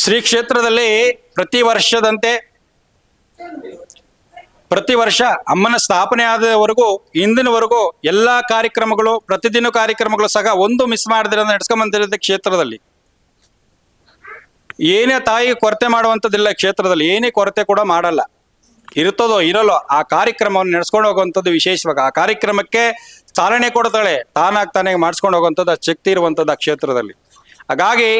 ಶ್ರೀ ಕ್ಷೇತ್ರದಲ್ಲಿ ಪ್ರತಿ ವರ್ಷದಂತೆ ಪ್ರತಿ ವರ್ಷ ಅಮ್ಮನ ಸ್ಥಾಪನೆ ಆದವರೆಗೂ, ಇಂದಿನವರೆಗೂ ಎಲ್ಲ ಕಾರ್ಯಕ್ರಮಗಳು, ಪ್ರತಿದಿನ ಕಾರ್ಯಕ್ರಮಗಳು ಸಹ ಒಂದು ಮಿಸ್ ಮಾಡಿದ್ರೆ ನಡೆಸ್ಕೊಂಬಂದಿರುತ್ತೆ ಕ್ಷೇತ್ರದಲ್ಲಿ. ಏನೇ ತಾಯಿ ಕೊರತೆ ಮಾಡುವಂಥದ್ದಿಲ್ಲ ಕ್ಷೇತ್ರದಲ್ಲಿ, ಏನೇ ಕೊರತೆ ಕೂಡ ಮಾಡಲ್ಲ. ಇರುತ್ತದೋ, ಇರಲ್ಲೋ, ಆ ಕಾರ್ಯಕ್ರಮವನ್ನು ನಡೆಸ್ಕೊಂಡು ಹೋಗುವಂಥದ್ದು ವಿಶೇಷವಾಗಿ, ಆ ಕಾರ್ಯಕ್ರಮಕ್ಕೆ ಚಾಲನೆ ಕೊಡ್ತಾಳೆ, ತಾನಾಗಿ ತಾನೇ ಮಾಡಿಸ್ಕೊಂಡು ಹೋಗುವಂಥದ್ದು ಶಕ್ತಿ ಇರುವಂಥದ್ದು ಆ ಕ್ಷೇತ್ರದಲ್ಲಿ. ಹಾಗಾಗಿ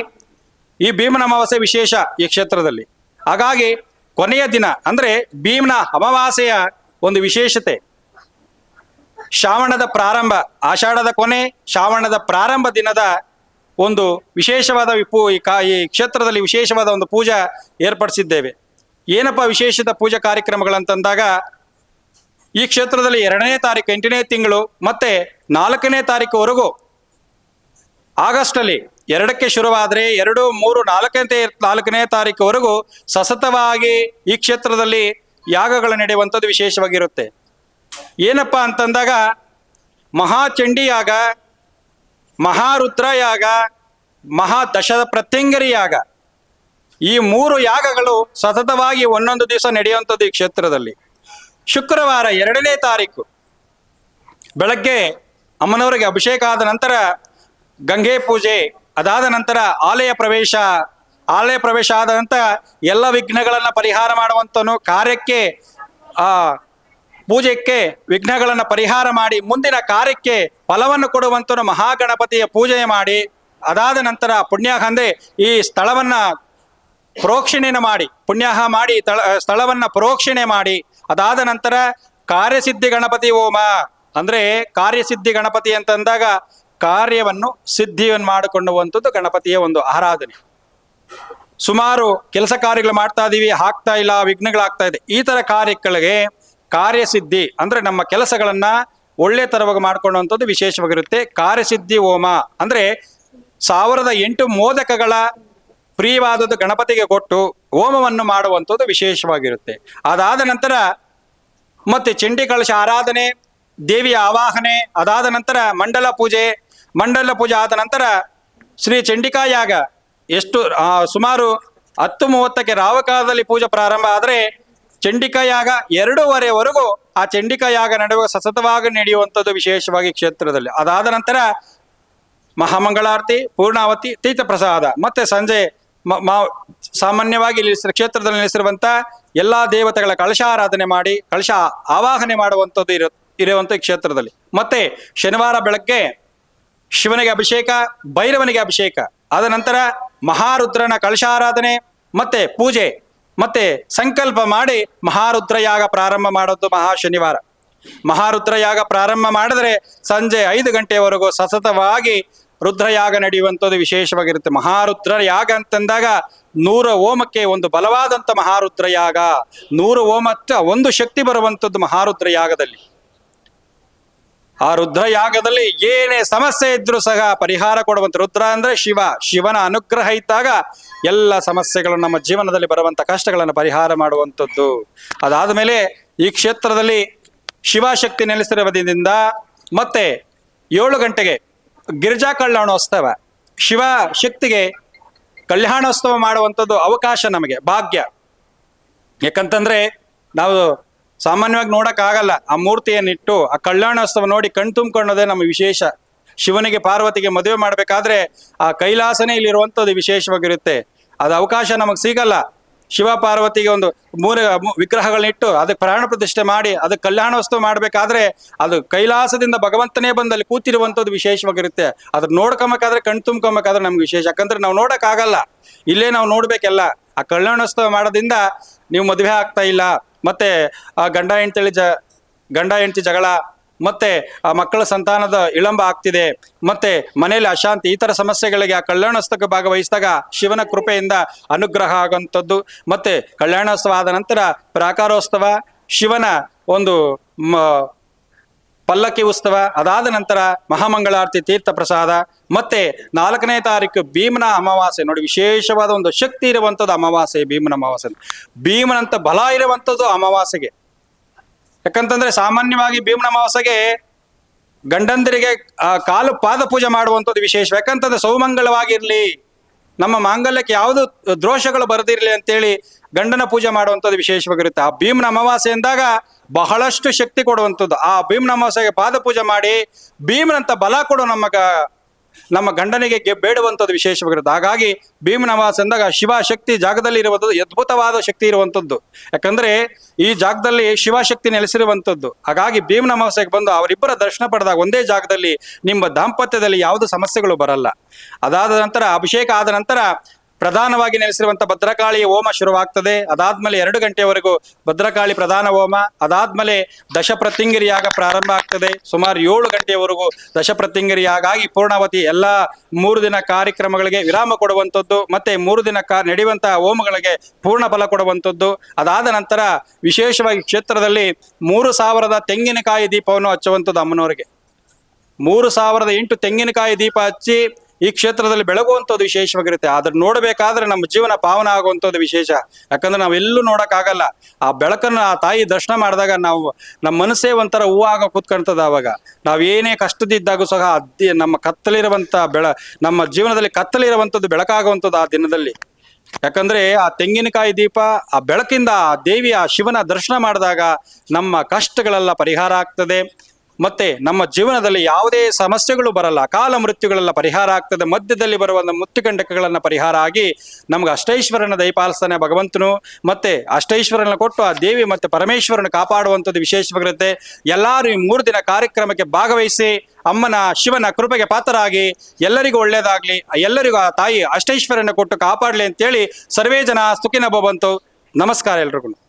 ಈ ಭೀಮನ ಅಮಾವಾಸ್ಯೆ ವಿಶೇಷ ಈ ಕ್ಷೇತ್ರದಲ್ಲಿ. ಹಾಗಾಗಿ ಕೊನೆಯ ದಿನ, ಅಂದ್ರೆ ಭೀಮನ ಅಮಾವಾಸ್ಯೆಯ ಒಂದು ವಿಶೇಷತೆ. ಶ್ರಾವಣದ ಪ್ರಾರಂಭ, ಆಷಾಢದ ಕೊನೆ, ಶ್ರಾವಣದ ಪ್ರಾರಂಭ ದಿನದ ಒಂದು ವಿಶೇಷವಾದ ವಿಪು, ಈ ಕಾ, ಈ ಕ್ಷೇತ್ರದಲ್ಲಿ ವಿಶೇಷವಾದ ಒಂದು ಪೂಜಾ ಏರ್ಪಡಿಸಿದ್ದೇವೆ. ಏನಪ್ಪ ವಿಶೇಷದ ಪೂಜಾ ಕಾರ್ಯಕ್ರಮಗಳಂತಂದಾಗ, ಈ ಕ್ಷೇತ್ರದಲ್ಲಿ ಎರಡನೇ ತಾರೀಕು, ಎಂಟನೇ ತಿಂಗಳು, ಮತ್ತೆ ನಾಲ್ಕನೇ ತಾರೀಕುವರೆಗೂ ಆಗಸ್ಟಲ್ಲಿ ಎರಡಕ್ಕೆ ಶುರುವಾದರೆ ಎರಡು, ಮೂರು ನಾಲ್ಕನೇ ನಾಲ್ಕನೇ ತಾರೀಕುವರೆಗೂ ಸತತವಾಗಿ ಈ ಕ್ಷೇತ್ರದಲ್ಲಿ ಯಾಗಗಳು ನಡೆಯುವಂಥದ್ದು ವಿಶೇಷವಾಗಿರುತ್ತೆ. ಏನಪ್ಪ ಅಂತಂದಾಗ ಮಹಾಚಂಡಿ ಯಾಗ, ಮಹಾ ದಶ ಪ್ರತ್ಯಂಗರಿ ಯಾಗ. ಈ ಮೂರು ಯಾಗಗಳು ಸತತವಾಗಿ ಒಂದೊಂದು ದಿವಸ ನಡೆಯುವಂಥದ್ದು ಈ ಕ್ಷೇತ್ರದಲ್ಲಿ. ಶುಕ್ರವಾರ ಎರಡನೇ ತಾರೀಕು. ಬೆಳಗ್ಗೆ ಅಮ್ಮನವರಿಗೆ ಅಭಿಷೇಕ ಆದ ನಂತರ ಗಂಗೆ ಪೂಜೆ ಅದಾದ ನಂತರ ಆಲಯ ಪ್ರವೇಶ ಆಲಯ ಪ್ರವೇಶ ಆದ ನಂತರ ಎಲ್ಲ ವಿಘ್ನಗಳನ್ನು ಪರಿಹಾರ ಮಾಡುವಂತನು ಕಾರ್ಯಕ್ಕೆ, ಆ ಪೂಜೆಗೆ ವಿಘ್ನಗಳನ್ನು ಪರಿಹಾರ ಮಾಡಿ ಮುಂದಿನ ಕಾರ್ಯಕ್ಕೆ ಫಲವನ್ನು ಕೊಡುವಂತನು ಮಹಾಗಣಪತಿಯ ಪೂಜೆ ಮಾಡಿ, ಅದಾದ ನಂತರ ಪುಣ್ಯ ಅಂದ್ರೆ ಈ ಸ್ಥಳವನ್ನ ಪ್ರೋಕ್ಷಿಣೆಯನ್ನು ಮಾಡಿ, ಪುಣ್ಯಾಹ ಮಾಡಿ, ತಳ, ಸ್ಥಳವನ್ನ ಪ್ರೋಕ್ಷಣೆ ಮಾಡಿ, ಅದಾದ ನಂತರ ಕಾರ್ಯಸಿದ್ಧಿ ಗಣಪತಿ ಹೋಮ. ಅಂದ್ರೆ ಕಾರ್ಯಸಿದ್ಧಿ ಗಣಪತಿ ಅಂತಂದಾಗ ಕಾರ್ಯವನ್ನು ಸಿದ್ಧಿಯನ್ನು ಮಾಡಿಕೊಳ್ಳುವಂಥದ್ದು ಗಣಪತಿಯ ಒಂದು ಆರಾಧನೆ. ಸುಮಾರು ಕೆಲಸ ಕಾರ್ಯಗಳು ಮಾಡ್ತಾ ಇದ್ದೀವಿ ಆಗ್ತಾ ಇಲ್ಲ, ವಿಘ್ನಗಳಾಗ್ತಾ ಇದೆ. ಈ ಥರ ಕಾರ್ಯಗಳಿಗೆ ಕಾರ್ಯಸಿದ್ಧಿ ಅಂದ್ರೆ ನಮ್ಮ ಕೆಲಸಗಳನ್ನ ಒಳ್ಳೆ ತರವಾಗಿ ಮಾಡ್ಕೊಳ್ಳುವಂಥದ್ದು ವಿಶೇಷವಾಗಿರುತ್ತೆ. ಕಾರ್ಯಸಿದ್ಧಿ ಹೋಮ ಅಂದ್ರೆ ಸಾವಿರದ ಎಂಟು ಮೋದಕಗಳ ಪ್ರಿಯವಾದದ್ದು ಗಣಪತಿಗೆ ಕೊಟ್ಟು ಹೋಮವನ್ನು ಮಾಡುವಂಥದ್ದು ವಿಶೇಷವಾಗಿರುತ್ತೆ. ಅದಾದ ನಂತರ ಮತ್ತೆ ಚಂಡಿ ಕಳಶ ಆರಾಧನೆ, ದೇವಿಯ ಆವಾಹನೆ, ಅದಾದ ನಂತರ ಮಂಡಲ ಪೂಜೆ ಮಂಡಲ ಪೂಜೆ ಆದ ನಂತರ ಶ್ರೀ ಚಂಡಿಕಾ ಯಾಗ ಎಷ್ಟು ಸುಮಾರು ಹತ್ತು ಮೂವತ್ತಕ್ಕೆ ರಾವಕಾಲದಲ್ಲಿ ಪೂಜೆ ಪ್ರಾರಂಭ ಆದರೆ ಚಂಡಿಕಾ ಯಾಗ ಎರಡೂವರೆವರೆಗೂ ಆ ಚಂಡಿಕಾ ಯಾಗ ನಡೆಯುವ ಸತತವಾಗಿ ನಡೆಯುವಂಥದ್ದು ವಿಶೇಷವಾಗಿ ಕ್ಷೇತ್ರದಲ್ಲಿ. ಅದಾದ ನಂತರ ಮಹಾಮಂಗಳಾರತಿ, ಪೂರ್ಣಾವತಿ ತೀರ್ಥ ಪ್ರಸಾದ ಮತ್ತೆ ಸಂಜೆ ಮ- ಸಾಮಾನ್ಯವಾಗಿ ಇಲ್ಲಿ ಕ್ಷೇತ್ರದಲ್ಲಿ ನೆಲೆಸಿರುವಂಥ ಎಲ್ಲಾ ದೇವತೆಗಳ ಕಳಶಾರಾಧನೆ ಮಾಡಿ, ಕಳಶ ಆವಾಹನೆ ಮಾಡುವಂಥದ್ದು ಇರೋ, ಇರುವಂಥ ಕ್ಷೇತ್ರದಲ್ಲಿ. ಮತ್ತೆ ಶನಿವಾರ ಬೆಳಗ್ಗೆ ಶಿವನಿಗೆ ಅಭಿಷೇಕ, ಭೈರವನಿಗೆ ಅಭಿಷೇಕ. ಆದ ನಂತರ ಮಹಾರುದ್ರನ ಕಳಶಾರಾಧನೆ ಮತ್ತೆ ಪೂಜೆ, ಮತ್ತೆ ಸಂಕಲ್ಪ ಮಾಡಿ ಮಹಾರುದ್ರ ಯಾಗ ಪ್ರಾರಂಭ ಮಾಡೋದು ಮಹಾ ಶನಿವಾರ. ಮಹಾರುದ್ರ ಯಾಗ ಪ್ರಾರಂಭ ಮಾಡಿದ್ರೆ ಸಂಜೆ ಐದು ಗಂಟೆವರೆಗೂ ಸತತವಾಗಿ ರುದ್ರಯಾಗ ನಡೆಯುವಂಥದ್ದು ವಿಶೇಷವಾಗಿರುತ್ತೆ. ಮಹಾರುದ್ರ ಯಾಗ ಅಂತಂದಾಗ ನೂರ ಓಮಕ್ಕೆ ಒಂದು ಬಲವಾದಂಥ ಮಹಾರುದ್ರ ಯಾಗ, ನೂರು ಓಮತ್ತ ಒಂದು ಶಕ್ತಿ ಬರುವಂಥದ್ದು ಮಹಾರುದ್ರ ಯಾಗದಲ್ಲಿ. ಆ ರುದ್ರ ಯಾಗದಲ್ಲಿ ಏನೇ ಸಮಸ್ಯೆ ಇದ್ರೂ ಸಹ ಪರಿಹಾರ ಕೊಡುವಂತ ರುದ್ರ ಅಂದ್ರೆ ಶಿವ. ಶಿವನ ಅನುಗ್ರಹ ಇದ್ದಾಗ ಎಲ್ಲ ಸಮಸ್ಯೆಗಳು ನಮ್ಮ ಜೀವನದಲ್ಲಿ ಬರುವಂತ ಕಷ್ಟಗಳನ್ನು ಪರಿಹಾರ ಮಾಡುವಂಥದ್ದು. ಅದಾದ ಮೇಲೆ ಈ ಕ್ಷೇತ್ರದಲ್ಲಿ ಶಿವಶಕ್ತಿ ನೆಲೆಸಿರುವುದರಿಂದ ಮತ್ತೆ ಏಳು ಗಂಟೆಗೆ ಗಿರಿಜಾ ಕಲ್ಯಾಣೋತ್ಸವ. ಶಿವ ಶಕ್ತಿಗೆ ಕಲ್ಯಾಣೋತ್ಸವ ಮಾಡುವಂಥದ್ದು ಅವಕಾಶ ನಮಗೆ, ಭಾಗ್ಯ. ಯಾಕಂತಂದ್ರೆ ನಾವು ಸಾಮಾನ್ಯವಾಗಿ ನೋಡಕ್ ಆಗಲ್ಲ. ಆ ಮೂರ್ತಿಯನ್ನಿಟ್ಟು ಆ ಕಲ್ಯಾಣೋತ್ಸವ ನೋಡಿ ಕಣ್ ತುಂಬಿಕೊಳ್ಳೋದೇ ನಮ್ಮ ವಿಶೇಷ. ಶಿವನಿಗೆ, ಪಾರ್ವತಿಗೆ ಮದುವೆ ಮಾಡಬೇಕಾದ್ರೆ ಆ ಕೈಲಾಸನೇ ಇಲ್ಲಿರುವಂಥದ್ದು ವಿಶೇಷವಾಗಿರುತ್ತೆ. ಅದು ಅವಕಾಶ ನಮಗೆ ಸಿಗಲ್ಲ. ಶಿವ, ಪಾರ್ವತಿಗೆ ಒಂದು ಮೂರು ವಿಗ್ರಹಗಳನ್ನಿಟ್ಟು ಅದಕ್ಕೆ ಪ್ರಾಣ ಪ್ರತಿಷ್ಠೆ ಮಾಡಿ ಅದಕ್ಕೆ ಕಲ್ಯಾಣೋತ್ಸವ ಮಾಡಬೇಕಾದ್ರೆ ಅದು ಕೈಲಾಸದಿಂದ ಭಗವಂತನೇ ಬಂದಲ್ಲಿ ಕೂತಿರುವಂಥದ್ದು ವಿಶೇಷವಾಗಿರುತ್ತೆ. ಅದ್ರ ನೋಡ್ಕೊಂಬೇಕಾದ್ರೆ, ಕಣ್ ತುಂಬ್ಕೊಂಬೇಕಾದ್ರೆ ನಮ್ಗೆ ವಿಶೇಷ. ಯಾಕಂದ್ರೆ ನಾವು ನೋಡೋಕ್ಕಾಗಲ್ಲ ಇಲ್ಲೇ ನಾವು ನೋಡ್ಬೇಕೆಲ್ಲ. ಆ ಕಲ್ಯಾಣೋತ್ಸವ ಮಾಡೋದ್ರಿಂದ ನೀವು ಮದುವೆ ಆಗ್ತಾ ಇಲ್ಲ. ಮತ್ತೆ ಆ ಗಂಡ ಹೆಂಡತಿ ಜ, ಗಂಡ ಹೆಂಡತಿ ಜಗಳ, ಮತ್ತೆ ಆ ಮಕ್ಕಳ ಸಂತಾನದ ವಿಳಂಬ ಆಗ್ತಿದೆ. ಮತ್ತೆ ಮನೆಯಲ್ಲಿ ಅಶಾಂತಿ, ಈ ತರ ಸಮಸ್ಯೆಗಳಿಗೆ ಆ ಕಲ್ಯಾಣೋತ್ಸವಕ್ಕೆ ಭಾಗವಹಿಸಿದಾಗ ಶಿವನ ಕೃಪೆಯಿಂದ ಅನುಗ್ರಹ ಆಗುವಂಥದ್ದು. ಮತ್ತೆ ಕಲ್ಯಾಣೋತ್ಸವ ಆದ ನಂತರ ಪ್ರಾಕಾರೋತ್ಸವ, ಶಿವನ ಒಂದು ಪಲ್ಲಕ್ಕಿ ಉತ್ಸವ, ಅದಾದ ನಂತರ ಮಹಾಮಂಗಳಾರತಿ ತೀರ್ಥ ಪ್ರಸಾದ ಮತ್ತೆ ನಾಲ್ಕನೇ ತಾರೀಕು ಭೀಮನ ಅಮಾವಾಸ್ಯೆ. ನೋಡಿ, ವಿಶೇಷವಾದ ಒಂದು ಶಕ್ತಿ ಇರುವಂಥದ್ದು ಅಮಾವಾಸ್ಯೆ, ಭೀಮನ ಅಮಾವಾಸ್ಯೆ ಭೀಮನಂತ ಬಲ ಇರುವಂಥದ್ದು ಅಮಾವಾಸ್ಯೆಗೆ. ಯಾಕಂತಂದ್ರೆ ಸಾಮಾನ್ಯವಾಗಿ ಭೀಮನ ಅಮಾವಾಸ್ಯೆಗೆ ಗಂಡಂದರಿಗೆ ಕಾಲು ಪಾದ ಪೂಜೆ ಮಾಡುವಂಥದ್ದು ವಿಶೇಷ. ಯಾಕಂತಂದ್ರೆ ಸೌಮಂಗಳವಾಗಿರ್ಲಿ ನಮ್ಮ ಮಾಂಗಲ್ಯಕ್ಕೆ ಯಾವುದು ದ್ರೋಷಗಳು ಬರದಿರಲಿ ಅಂತೇಳಿ ಗಂಡನ ಪೂಜೆ ಮಾಡುವಂಥದ್ದು ವಿಶೇಷವಾಗಿರುತ್ತೆ. ಆ ಭೀಮನ ಅಮಾವಾಸ್ಯೆ ಎಂದಾಗ ಬಹಳಷ್ಟು ಶಕ್ತಿ ಕೊಡುವಂಥದ್ದು. ಆ ಭೀಮನ ಅಮಾವಾಸ್ಯೆಗೆ ಪಾದ ಪೂಜೆ ಮಾಡಿ ಭೀಮನಂತ ಬಲ ಕೊಡು ನಮ್ಮ ನಮ್ಮ ಗಂಡನಿಗೆ ಗೆಬ್ಬೇಡುವಂಥದ್ದು ವಿಶೇಷವಾಗಿರುತ್ತೆ. ಹಾಗಾಗಿ ಭೀಮ ನವಾಸ ಅಂದಾಗ ಶಿವಶಕ್ತಿ ಜಾಗದಲ್ಲಿ ಇರುವಂಥದ್ದು, ಅದ್ಭುತವಾದ ಶಕ್ತಿ ಇರುವಂಥದ್ದು. ಯಾಕಂದ್ರೆ ಈ ಜಾಗದಲ್ಲಿ ಶಿವಶಕ್ತಿ ನೆಲೆಸಿರುವಂಥದ್ದು. ಹಾಗಾಗಿ ಭೀಮ ಅಮಾವಾಸ್ಯೆಗೆ ಬಂದು ಅವರಿಬ್ಬರ ದರ್ಶನ ಪಡೆದಾಗ ಒಂದೇ ಜಾಗದಲ್ಲಿ ನಿಮ್ಮ ದಾಂಪತ್ಯದಲ್ಲಿ ಯಾವುದು ಸಮಸ್ಯೆಗಳು ಬರಲ್ಲ. ಅದಾದ ನಂತರ ಅಭಿಷೇಕ ಆದ ನಂತರ ಪ್ರಧಾನವಾಗಿ ನೆಲೆಸಿರುವಂತಹ ಭದ್ರಕಾಳಿ ಹೋಮ ಶುರುವಾಗ್ತದೆ. ಅದಾದ್ಮೇಲೆ ಎರಡು ಗಂಟೆವರೆಗೂ ಭದ್ರಕಾಳಿ ಪ್ರಧಾನ ಹೋಮ, ಅದಾದ್ಮೇಲೆ ದಶಪ್ರತಿಂಗಿರಿಯಾಗ ಪ್ರಾರಂಭ ಆಗ್ತದೆ. ಸುಮಾರು ಏಳು ಗಂಟೆಯವರೆಗೂ ದಶಪ್ರತಿಂಗಿರಿಯಾಗಾಗಿ ಪೂರ್ಣಾವತಿ ಎಲ್ಲ ಮೂರು ದಿನ ಕಾರ್ಯಕ್ರಮಗಳಿಗೆ ವಿರಾಮ ಕೊಡುವಂಥದ್ದು, ಮತ್ತೆ ಮೂರು ದಿನ ಕಾ ನಡೆಯುವಂತಹ ಹೋಮಗಳಿಗೆ ಪೂರ್ಣ ಫಲ ಕೊಡುವಂಥದ್ದು. ಅದಾದ ನಂತರ ವಿಶೇಷವಾಗಿ ಕ್ಷೇತ್ರದಲ್ಲಿ ಮೂರು ಸಾವಿರದ ತೆಂಗಿನಕಾಯಿ ದೀಪವನ್ನು ಹಚ್ಚುವಂಥದ್ದು ಅಮ್ಮನವರಿಗೆ. ಮೂರು ಸಾವಿರದ ಎಂಟು ತೆಂಗಿನಕಾಯಿ ದೀಪ ಹಚ್ಚಿ ಈ ಕ್ಷೇತ್ರದಲ್ಲಿ ಬೆಳಗುವಂಥದ್ದು ವಿಶೇಷವಾಗಿರುತ್ತೆ. ಆದ್ರೆ ನೋಡಬೇಕಾದ್ರೆ ನಮ್ಮ ಜೀವನ ಪಾವನ ಆಗುವಂಥದ್ದು ವಿಶೇಷ. ಯಾಕಂದ್ರೆ ನಾವೆಲ್ಲೂ ನೋಡೋಕ್ಕಾಗಲ್ಲ. ಆ ಬೆಳಕನ್ನು, ಆ ತಾಯಿ ದರ್ಶನ ಮಾಡಿದಾಗ ನಾವು ನಮ್ಮ ಮನಸ್ಸೇ ಒಂಥರ ಹೂವಾಗ ಕೂತ್ಕೊಳ್ತದೆ ಆವಾಗ. ನಾವೇನೇ ಕಷ್ಟದಿದ್ದಾಗೂ ಸಹ ಅದ್ದಿ ನಮ್ಮ ಕತ್ತಲಿರುವಂಥ ಬೆಳ, ನಮ್ಮ ಜೀವನದಲ್ಲಿ ಕತ್ತಲಿರುವಂಥದ್ದು ಬೆಳಕಾಗುವಂಥದ್ದು ಆ ದಿನದಲ್ಲಿ. ಯಾಕಂದ್ರೆ ಆ ತೆಂಗಿನಕಾಯಿ ದೀಪ, ಆ ಬೆಳಕಿಂದ ಆ ದೇವಿ ಆ ಶಿವನ ದರ್ಶನ ಮಾಡಿದಾಗ ನಮ್ಮ ಕಷ್ಟಗಳೆಲ್ಲ ಪರಿಹಾರ ಆಗ್ತದೆ. ಮತ್ತೆ ನಮ್ಮ ಜೀವನದಲ್ಲಿ ಯಾವುದೇ ಸಮಸ್ಯೆಗಳು ಬರಲ್ಲ, ಕಾಲ ಮೃತ್ಯುಗಳೆಲ್ಲ ಪರಿಹಾರ ಆಗ್ತದೆ. ಮಧ್ಯದಲ್ಲಿ ಬರುವ ಮುತ್ತುಗಂಡಕಗಳನ್ನು ಪರಿಹಾರ ಆಗಿ ನಮ್ಗೆ ಅಷ್ಟೈಶ್ವರನ ದಯಪಾಲಿಸ್ತಾನೆ ಭಗವಂತನು. ಮತ್ತೆ ಅಷ್ಟೈಶ್ವರನ ಕೊಟ್ಟು ಆ ದೇವಿ ಮತ್ತೆ ಪರಮೇಶ್ವರನ ಕಾಪಾಡುವಂಥದ್ದು ವಿಶೇಷವಾಗಿರುತ್ತೆ. ಎಲ್ಲರೂ ಈ ಮೂರು ದಿನ ಕಾರ್ಯಕ್ರಮಕ್ಕೆ ಭಾಗವಹಿಸಿ, ಅಮ್ಮನ ಶಿವನ ಕೃಪೆಗೆ ಪಾತ್ರರಾಗಿ, ಎಲ್ಲರಿಗೂ ಒಳ್ಳೇದಾಗ್ಲಿ, ಎಲ್ಲರಿಗೂ ಆ ತಾಯಿ ಅಷ್ಟೈಶ್ವರನ ಕೊಟ್ಟು ಕಾಪಾಡಲಿ ಅಂತೇಳಿ ಸರ್ವೇ ಜನ ಸುಖಿನ ಬಂತು ನಮಸ್ಕಾರ ಎಲ್ರಿಗೂ.